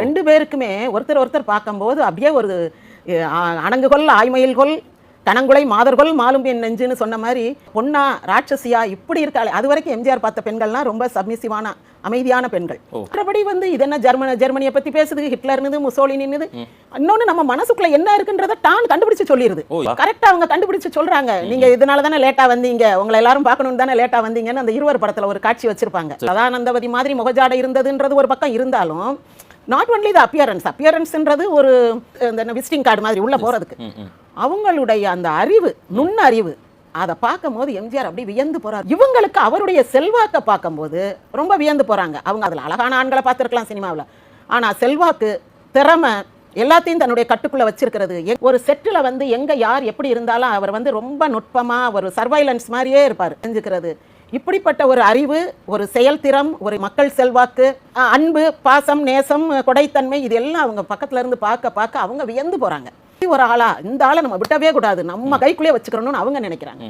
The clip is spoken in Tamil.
ரெண்டு பேருக்குமே ஒருத்தர் ஒருத்தர் பார்க்கும்போது அப்படியே ஒரு அணங்குகொள் ஆய்மயில்கொள் தனங்குலை மாதர்கொள் மாலும் என் நெஞ்சுன்னு சொன்ன மாதிரி பொண்ணா ராட்சசியா இப்படி இருக்காளே. அது வரைக்கும் எம்ஜிஆர் பார்த்த பெண்கள்லாம் ரொம்ப சப்மிசிவான அமைதியான பெண்கள். மற்றபடி வந்து இது என்ன ஜெர்மன ஜெர்மனியை பத்தி பேசுது ஹிட்லர்னுது முசோலினின்னு இன்னொன்னு நம்ம மனசுக்குள்ள என்ன இருக்குன்றத தான் கண்டுபிடிச்சு சொல்லிடுது. கரெக்டா அவங்க கண்டுபிடிச்சு சொல்றாங்க. நீங்க இதனால தானே லேட்டா வந்தீங்க. உங்களை எல்லாரும் பார்க்கணும் தானே லேட்டா வந்தீங்கன்னு அந்த இருவர் படத்துல ஒரு காட்சி வச்சிருப்பாங்க. சதானந்தவதி மாதிரி முகஜாடை இருந்ததுன்றது ஒரு பக்கம் இருந்தாலும் நாட் ஒன்லி த அப்பியரன்ஸ் அப்பியரன்ஸ்ன்றது ஒரு இந்த விசிட்டிங் கார்டு மாதிரி உள்ள போறதுக்கு. அவங்களுடைய அந்த அறிவு நுண் அறிவு அதை பார்க்கும்போது எம்ஜிஆர் அப்படி வியந்து போறார். இவங்களுக்கு அவருடைய செல்வாக்கை பார்க்கும்போது ரொம்ப வியந்து போறாங்க. அவங்க அதுல அழகான ஆண்களை பார்த்துருக்கலாம் சினிமாவில். ஆனா செல்வாக்கு திறமை எல்லாத்தையும் தன்னுடைய கட்டுக்குள்ள வச்சிருக்கிறது. ஒரு செட்டில் வந்து எங்க யார் எப்படி இருந்தாலும் அவர் வந்து ரொம்ப நுட்பமா ஒரு சர்வைலன்ஸ் மாதிரியே இருப்பார். செஞ்சுக்கிறது இப்படிப்பட்ட ஒரு அறிவு ஒரு செயல்திறம் ஒரு மக்கள் செல்வாக்கு அன்பு பாசம் நேசம் கொடைத்தன்மை இது எல்லாம் அவங்க பக்கத்துல இருந்து பார்க்க பார்க்க அவங்க வியந்து போறாங்க. ஒரு ஆளா இந்த ஆளை நம்ம விட்டவே கூடாது. நம்ம கைக்குள்ளே வச்சுக்கிறோம்னு அவங்க நினைக்கிறாங்க.